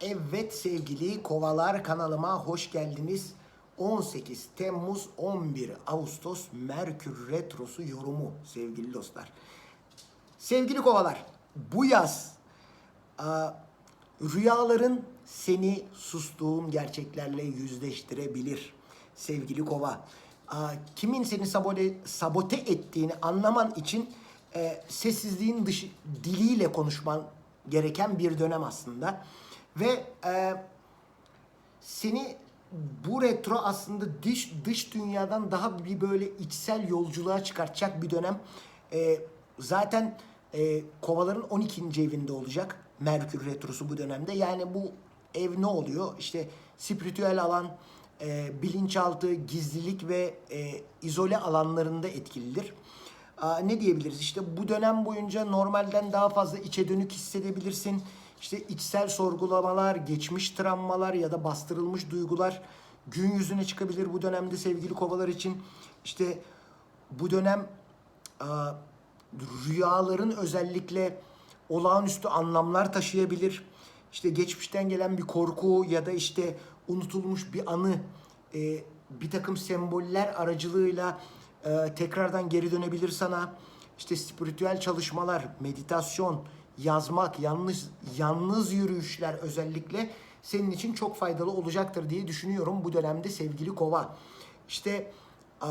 Evet sevgili kovalar kanalıma hoş geldiniz. 18 Temmuz 11 Ağustos Merkür Retrosu yorumu sevgili dostlar. Sevgili kovalar bu yaz rüyaların seni sustuğun gerçeklerle yüzleştirebilir sevgili kova. Kimin seni sabote, sabote ettiğini anlaman için e, sessizliğin dışı, diliyle konuşman gereken bir dönem aslında. Ve e, seni bu retro aslında dış dış dünyadan daha bir böyle içsel yolculuğa çıkartacak bir dönem. E, zaten e, kovaların 12. evinde olacak Merkür retrosu bu dönemde. Yani bu ev ne oluyor? İşte spiritüel alan, e, bilinçaltı, gizlilik ve e, izole alanlarında etkilidir. Aa, ne diyebiliriz? İşte bu dönem boyunca normalden daha fazla içe dönük hissedebilirsin. İşte içsel sorgulamalar, geçmiş travmalar ya da bastırılmış duygular gün yüzüne çıkabilir bu dönemde sevgili kovalar için. İşte bu dönem rüyaların özellikle olağanüstü anlamlar taşıyabilir. İşte geçmişten gelen bir korku ya da işte unutulmuş bir anı e, bir takım semboller aracılığıyla e, tekrardan geri dönebilir sana. İşte spiritüel çalışmalar, meditasyon, yazmak, yalnız yalnız yürüyüşler özellikle senin için çok faydalı olacaktır diye düşünüyorum bu dönemde sevgili Kova. İşte e,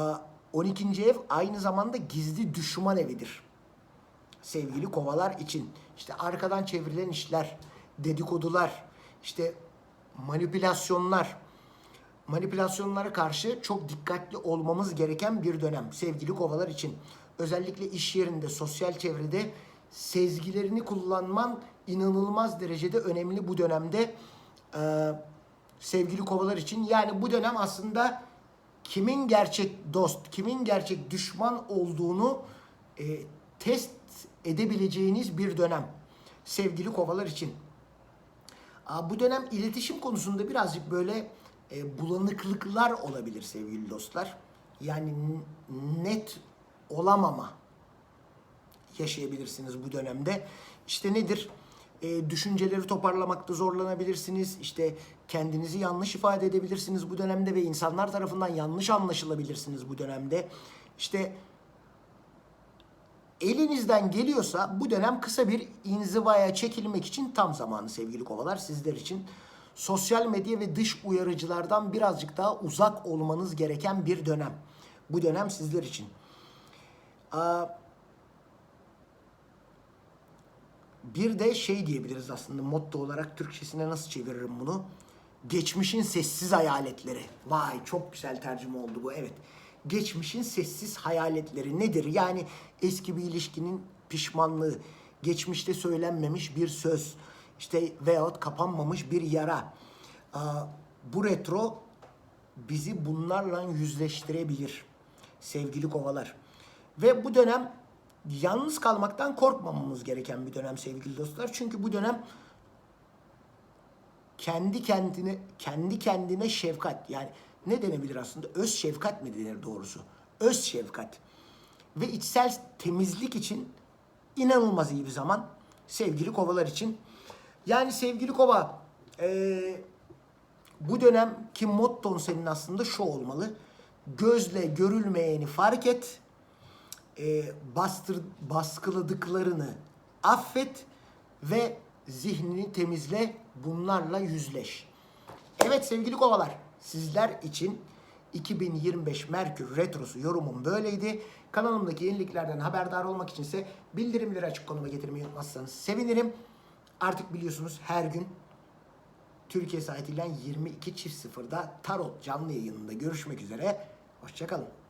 12. ev aynı zamanda gizli düşman evidir sevgili kovalar için. İşte arkadan çevrilen işler, dedikodular, işte manipülasyonlar. Manipülasyonlara karşı çok dikkatli olmamız gereken bir dönem sevgili kovalar için. Özellikle iş yerinde, sosyal çevrede sezgilerini kullanman inanılmaz derecede önemli bu dönemde ee, sevgili kovalar için. Yani bu dönem aslında kimin gerçek dost, kimin gerçek düşman olduğunu e, test edebileceğiniz bir dönem sevgili kovalar için. Aa, bu dönem iletişim konusunda birazcık böyle e, bulanıklıklar olabilir sevgili dostlar. Yani net olamama yaşayabilirsiniz bu dönemde. İşte nedir? E, düşünceleri toparlamakta zorlanabilirsiniz. İşte kendinizi yanlış ifade edebilirsiniz bu dönemde ve insanlar tarafından yanlış anlaşılabilirsiniz bu dönemde. İşte elinizden geliyorsa bu dönem kısa bir inzivaya çekilmek için tam zamanı sevgili kovalar sizler için. Sosyal medya ve dış uyarıcılardan birazcık daha uzak olmanız gereken bir dönem. Bu dönem sizler için. Aa, bir de şey diyebiliriz aslında motto olarak Türkçesine nasıl çeviririm bunu? Geçmişin sessiz hayaletleri. Vay çok güzel tercüme oldu bu evet. Geçmişin sessiz hayaletleri nedir? Yani eski bir ilişkinin pişmanlığı, geçmişte söylenmemiş bir söz, işte veyahut kapanmamış bir yara. Bu retro bizi bunlarla yüzleştirebilir sevgili kovalar. Ve bu dönem yalnız kalmaktan korkmamamız gereken bir dönem sevgili dostlar. Çünkü bu dönem kendi kendine kendi kendine şefkat yani ne denebilir aslında? Öz şefkat mi denir doğrusu? Öz şefkat. Ve içsel temizlik için inanılmaz iyi bir zaman sevgili kovalar için. Yani sevgili kova eee, bu dönemki motton senin aslında şu olmalı. Gözle görülmeyeni fark et e, bastır, baskıladıklarını affet ve zihnini temizle bunlarla yüzleş. Evet sevgili kovalar sizler için 2025 Merkür Retrosu yorumum böyleydi. Kanalımdaki yeniliklerden haberdar olmak içinse bildirimleri açık konuma getirmeyi unutmazsanız sevinirim. Artık biliyorsunuz her gün Türkiye saatiyle 22.00'da Tarot canlı yayınında görüşmek üzere. Hoşçakalın.